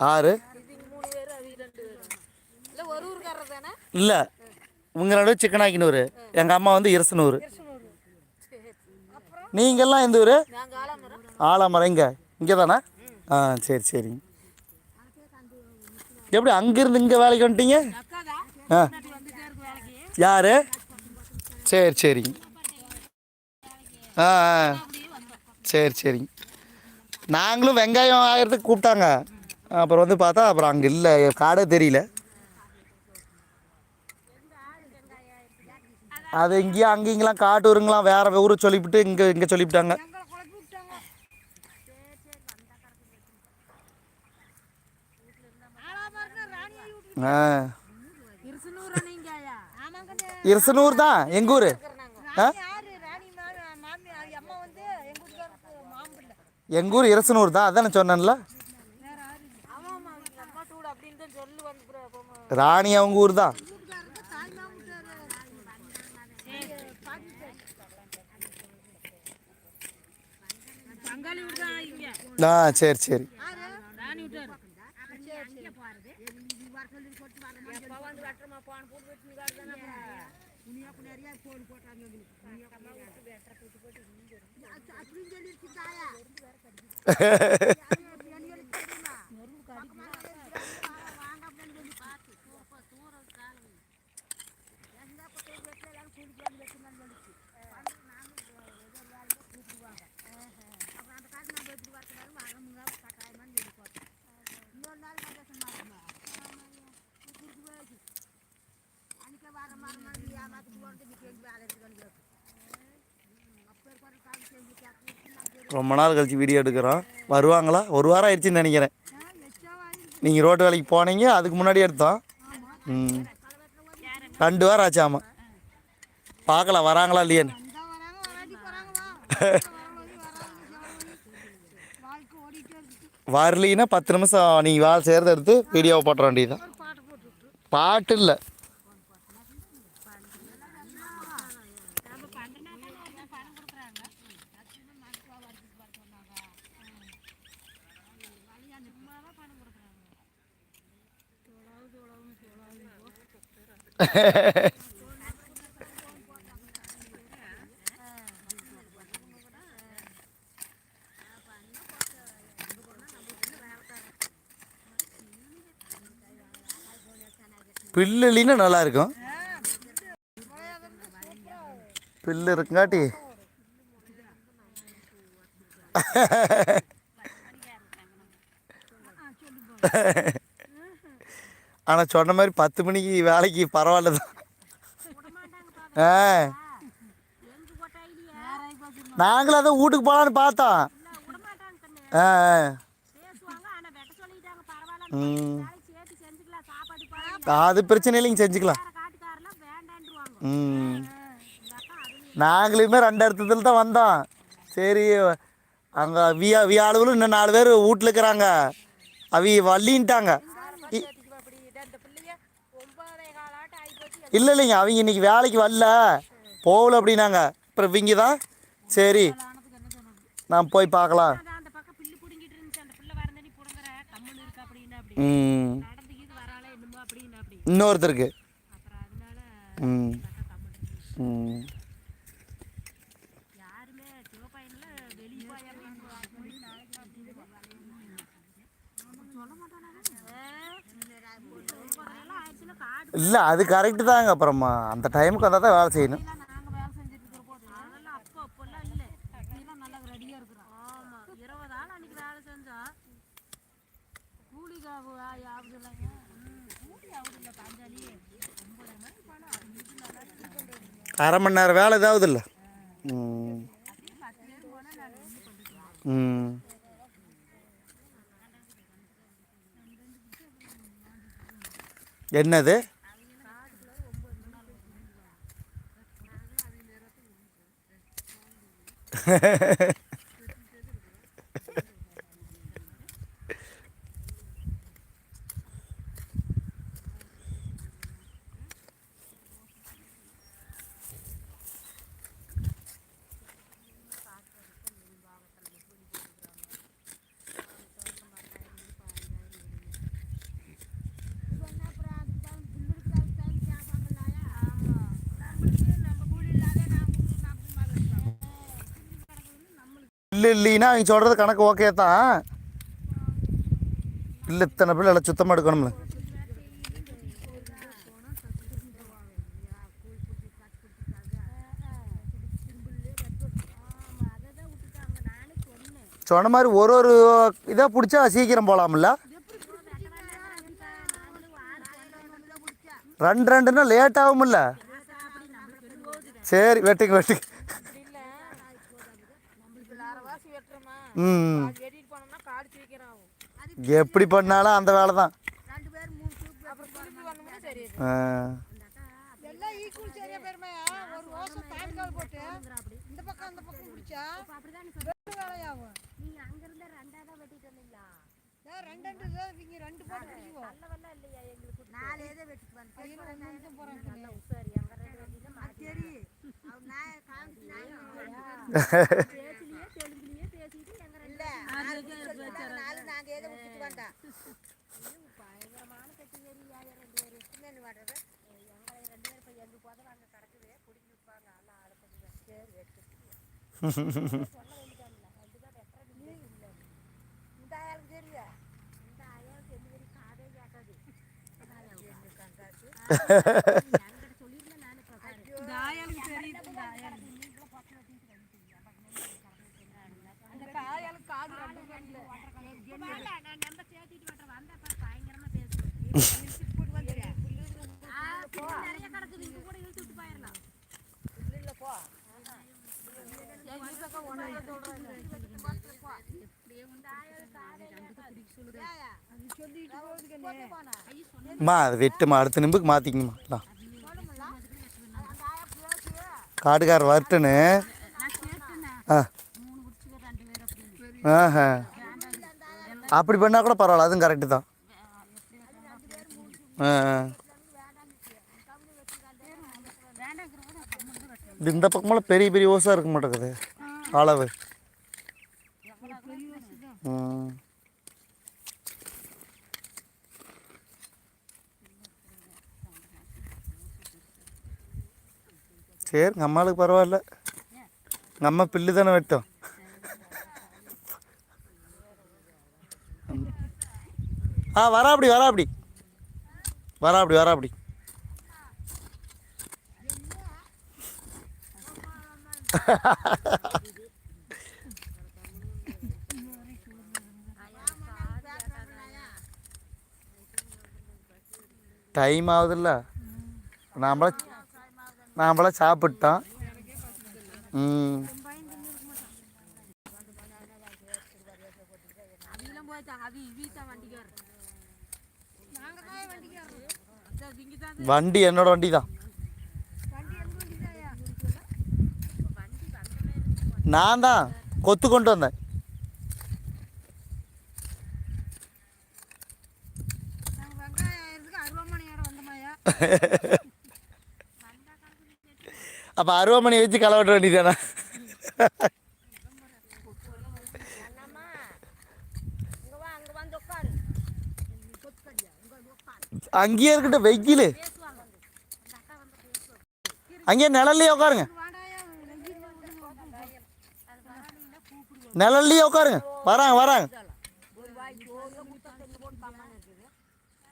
ஆறு? இல்லை உங்கள் நடுவு சிக்கனாக்கினூர். எங்கள் அம்மா வந்து இரசனூர். நீங்கள்லாம் எந்த ஊர்? ஆலமரம். ஆலாமரம் இங்கே. இங்கே தானே ஆ சரி சரிங்க எப்படி அங்கேருந்து இங்கே வேலைக்கு வந்துட்டீங்க? ஆ. யார்? சரி சரிங்க ஆ ஆ. சரி சரிங்க நாங்களும் வெங்காயம் ஆகிறதுக்கு கூப்பிட்டாங்க. அப்புறம் வந்து பார்த்தா அப்புறம் அங்கே இல்லை காடே தெரியல. அது இங்கேயும் அங்கே இங்கெல்லாம் காட்டூருங்களாம் வேற ஊரை சொல்லிவிட்டு இங்கே இங்கே சொல்லிவிட்டாங்க. ஆ. இருசனூர் தான் எங்கள் ஊர்? ஆ யாரு ராணி மாமி அம்மா வந்து எங்க வீட்டுக்காரருக்கு மாம்பிள்ளை எங்கள் ஊர் இரசனூர் தான் அதான் நான் சொன்னேன்ல? அவங்க தான் ராணி அவங்க ஊர் தான் தான். ஆ சரி சரி. புனியாப்பு நிறைய போன் போட்டாங்க அப்படின்னு சொல்லிடுச்சு தாயா ரொம்ப நாள் கழித்து வீடியோ எடுக்கிறோம். வருவாங்களா? ஒரு வாரம் ஆயிடுச்சுன்னு நினைக்கிறேன். நீங்கள் ரோட்டு வேலைக்கு போனீங்க அதுக்கு முன்னாடி எடுத்தோம். ம். ரெண்டு வாரம் ஆச்சு ஆமாம் பார்க்கலாம் வராங்களா இல்லையான்னு வரலீன்னா பத்து நிமிஷம் நீங்கள் வேலை செய்கிறத எடுத்து வீடியோவை போட்டுற வேண்டியதுதான். பாட்டு இல்லை. பில்லு இல்லைன்னா நல்லா இருக்கும் பில்லு இருக்குங்காட்டி. ஆனால் சொன்ன மாதிரி பத்து மணிக்கு வேலைக்கு பரவாயில்ல தான். ஆ. நாங்களும் அதான் வீட்டுக்கு போகலான்னு பார்த்தோம். ஆ. ம். அது பிரச்சனை இல்லைங்க செஞ்சுக்கலாம். ம். நாங்களுமே ரெண்டு இடத்துல தான் வந்தோம். சரி அங்கே வியா வியா ஆளுகளும் இன்னும் நாலு பேர் வீட்டில் இருக்கிறாங்க. அவி வள்ளின்ட்டாங்க. இல்லை இல்லைங்க அவங்க இன்னைக்கு வேலைக்கு வரல. போகல அப்படின்னாங்க. அப்புறம் இவங்க தான் சரி நான் போய் பார்க்கலாம். ம். இன்னொருத்தருக்கு. ம். இல்லை அது கரெக்டு தாங்க. அப்புறமா அந்த டைமுக்கு வந்தால் தான் வேலை செய்யணும். நாங்கள் வேலை செஞ்சுட்டு இருக்கிற போது அதெல்லாம் அப்போ அப்போல்லாம் என்னது? இல்லை இல்லைன்னா அவங்க சொல்கிறது கணக்கு ஓகே தான். இல்லை இத்தனை பிள்ளை எல்லாம் சுத்தமாக எடுக்கணும்ல. சொன்ன மாதிரி ஒரு ஒரு இதாக பிடிச்சா சீக்கிரம் போகலாம்ல ரெண்டு ரெண்டுன்னா லேட் ஆகும்ல. சரி வெட்டுங்க வெட்டுங்க. ம் வெட்டிட்டு போனோம்னா காடு சீக்கிரம் ஆகும் எப்படி பண்ணாலும் அந்த வேலை தான். ரெண்டு பேர் மூணு தூக்கு அப்புறம் திருப்பி வந்தோம்னா சரி ஆ. எல்லாம் ஈக்குவல் சரியா போயிருமே ஒரு ஓசம் தாண்கால் போட்டு இந்த பக்கம் அந்த பக்கம் பிடிச்சா வெட்டு வேலையாகும் நீங்க அங்க இருந்த ரெண்டாவதா வெட்டிட்டு வந்தீங்களா ஏன் ரெண்டு ரெண்டு தான் இவங்க ரெண்டு போட்டு பிடிக்குவோம் நல்லவெல்லாம் இல்லையா எங்களுக்கு நாலு எதை வெட்டிட்டு வந்து ஐயோ ஒன்று நிமிஷம் போகிறாங்க சரி அங்க ரெண்டு வெட்டிட்டு சரி அவர் நாய காமிச்சு நாய் பேச்சிலேயே தெலுங்குலயே பேசிட்டு எங்க ரெண்டு நாலு நாங்கள் எதை விட்டுட்டு வந்தோம் பயங்கரமான கட்டி ஏரியா ரெண்டு பேரும் என்னென்னு வாடுறது எங்களை ரெண்டு பேரும் இப்ப எங்க போதும் அங்க கிடக்குது குடிக்கி விற்பாங்க எல்லாம் அடுத்தது சரி வெட்டு சொல்ல வேண்டியதான்ல அதுதான் வெட்டுறது இல்லை இந்த ஆளுக்கு தெரியும் இந்த அயாவுக்கு எந்த வரைக்கும் காதே கேட்காது என்கிட்ட சொல்லியிருந்தேன் நானு பிரகாரம் இந்த ஆயாளுக்கு தெரியுது இந்த ஆயாளுக்கு அந்த காயாளுக்கு காது ரெண்டு பேர் இல்லை இல்ல, நான் நம்ப சேர்த்திட்டு வெட்டுறேன் வந்தப்ப பயங்கரமா பேசுவேன் போட்டு வந்துடுறேன் ஆ, புல்லு நிறைய கிடக்குது இங்க கூட இழுத்து விட்டு போயிடலாம் இல்லை போ எங்கள் பக்கம் ஒன்றாக சொல்லிட்டு போகுதுக்கண்ணே அம்மா அது வெட்டுமா அடுத்த நிம்புக்கு மாற்றிக்கணுமா காட்டுக்கார் வரட்டுன்னு. ஆ. ஆஹா. அப்படி பண்ணால் கூட பரவாயில்ல அதுவும் கரெக்டு தான். ஆ இது இந்த பக்கமெல்லாம் பெரிய பெரிய ஓசாக இருக்க மாட்டேங்குது. அளவு. ம். சரி எங்கள் அம்மாளுக்கு பரவாயில்ல. எங்கள் அம்மா பில்லு தானே வெட்டோம். ஆ வரா அப்படி வரா அப்படி. வரா அப்படி வரா அப்படி. டைம் ஆகுதுல்ல நம்மள நாமள சாப்பிட்டோம் ம். வண்டி என்னோட வண்டி தான் நான் தான் கொத்து கொண்டு வந்தேன். அப்போ அருவாமணி வச்சு களை வெட்ட அங்கேயே இருக்கட்டும் வெயில். அங்கேயே நிழல்லையே உட்காருங்க. நிழல்லையே உட்காருங்க. வராங்க வராங்க ஒரு வாய் சோறு முட்டை தண்ணி போட்டு கம்மான்னு இருக்குது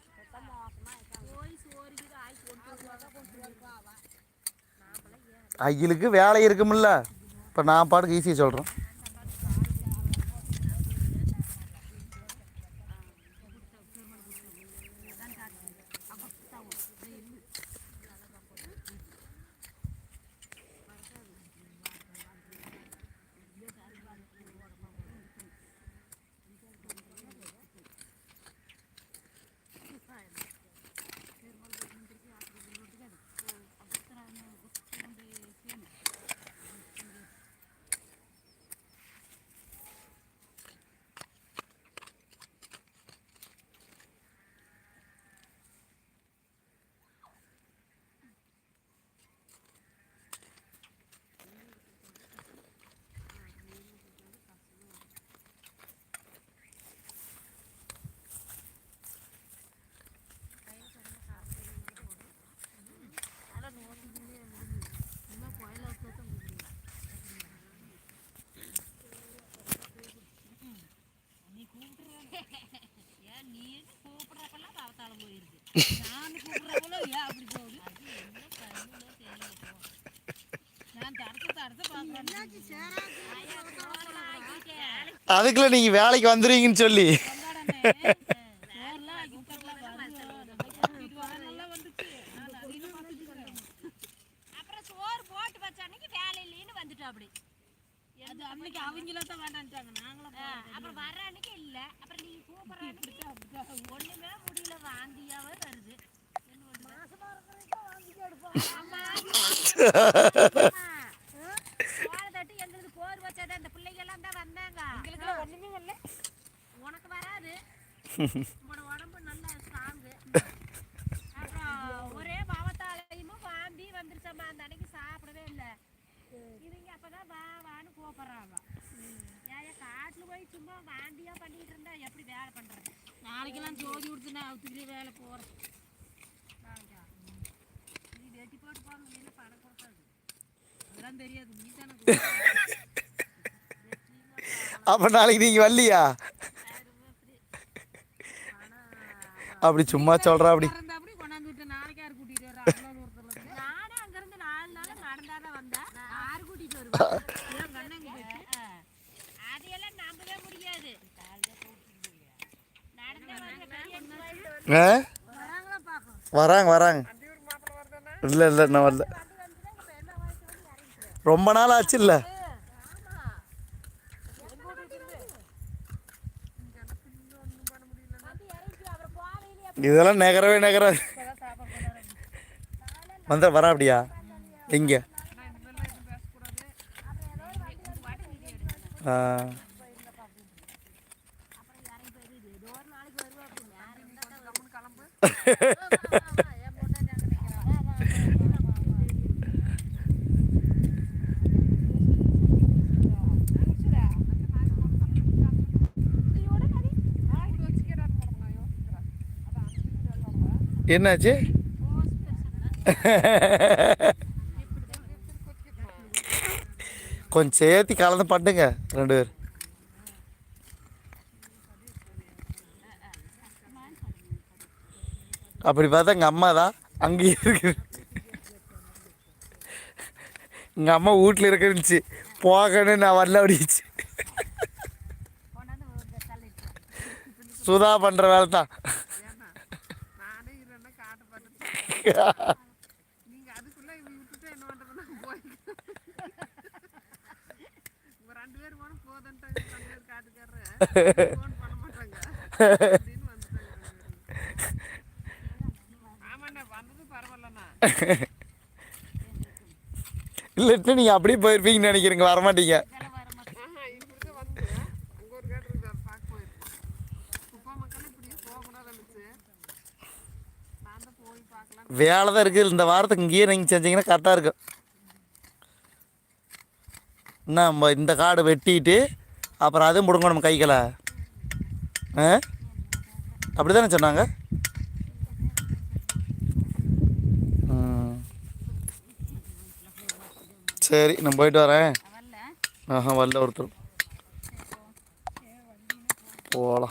சுத்தம் மோசமா இருக்காங்க போய் சோறுக்கு ஆய் கொண்டு வருவாங்க கொண்டு வருவா நாமெல்லாம் ஐயலுக்கு வேலை இருக்குமில்ல. இப்போ நான் பாட்டுக்கு ஈஸியாக சொல்கிறேன் அதுக்குள்ள நீங்க வேலைக்கு வந்துருவீங்கன்னு சொல்லி. அப்புறம் சோறு போட்டு வச்ச அன்னைக்கு வேலை இல்லைன்னு வந்துட்டோம் அப்படி. அது அன்னைக்கு அவங்கள தான் வேண்டான்ட்டாங்க. நாங்களும் அப்புறம் வர்ற அன்னைக்கு இல்ல. அப்புறம் நீ கூப்பிடுற அன்னைக்கு ஒண்ணுமே முடியல. வாந்தியாவே வருது. ஆமா. ஆமா. சோள தட்டு எங்களுக்கு போர் வச்சது அந்த பிள்ளைங்க எல்லாம் தான் வந்தாங்க வரல உனக்கு வராது. உன்னோட உடம்பு நல்ல ஸ்ட்ராங்கு அப்புறம் ஒரே பாவத்தாலையும் வாந்தி வந்துருச்சம்மா. அந்த அன்னைக்கு சாப்பிடவே இல்லை. இவங்க அப்பதான் கூப்பிட்றாங்க ஏன் காட்டில் போய் சும்மா வாந்தியா பண்ணிட்டு இருந்தா எப்படி வேலை பண்றது? நாளைக்கெல்லாம் ஜோதி கொடுத்து நான் அவத்துக்குள்ளே வேலை போகிறேன் நீ வெட்டி போட்டு போங்க நீ பணம் கொடுக்காது அதெல்லாம் தெரியாது நீ தானே அப்போ நாளைக்கு நீங்கள் வரலையா? அப்படி சும்மா சொல்கிறா அப்படி இருந்தா அப்படி கொண்டாந்து விட்டு நாளைக்கு யார் கூட்டிகிட்டு வர்றா அவ்வளோ தூரத்தில் இருந்து நானே அங்கிருந்து நாலு நாள் நடந்தாதான் வந்தேன் யாரு கூட்டிட்டு வருவேன் ஏன் கண்ணங்க போயிட்டு அதையெல்லாம் நம்பவே முடியாது நடந்தே வருவேன் பெரிய ஆ வராங்களா பார்க்கணும் வராங்க வராங்க. இல்லை இல்லை நான் வரல. ரொம்ப நாள் ஆச்சு இல்லை இதெல்லாம் நகரவே நகராது. வந்த வரா அப்படியா? எங்க ஆ. என்னாச்சு? கொஞ்சம் சேர்த்து கலந்து பண்ணுங்க ரெண்டு பேர் அப்படி பார்த்தா எங்கள் அம்மா தான் அங்கேயே இருக்கு. எங்கள் அம்மா வீட்டில் இருக்குருந்துச்சு போகணும்னு நான் வரல அப்படிச்சு சுதா பண்ணுற வேலை தான் நானே இல்லைன்னா காட்ட இல்லைட்டு நீங்கள் அப்படியே போயிருப்பீங்கன்னு நினைக்கிறீங்க. வரமாட்டீங்க ஆஹா இப்படி தான் வந்து அங்கே ஒரு கேட்டு இருக்கு அதை பார்க்க போயிருக்கோம் குப்பா மக்கள் இப்படி போகக்கூடாது இருந்துச்சு நான் தான் போய் பார்க்கலாம் வேலை தான் இருக்குது இந்த வாரத்துக்கு இங்கேயே நீங்கள் செஞ்சீங்கன்னா கரெக்டாக இருக்கும். என்ன நம்ம இந்த காடு வெட்டிட்டு அப்புறம் அதுவும் முடுங்க நம்ம கைகளை ஆ? அப்படி தானே சொன்னாங்க. சரி நான் போயிட்டு வரேன். ஆஹா வரல ஒருத்தர். போகலாம்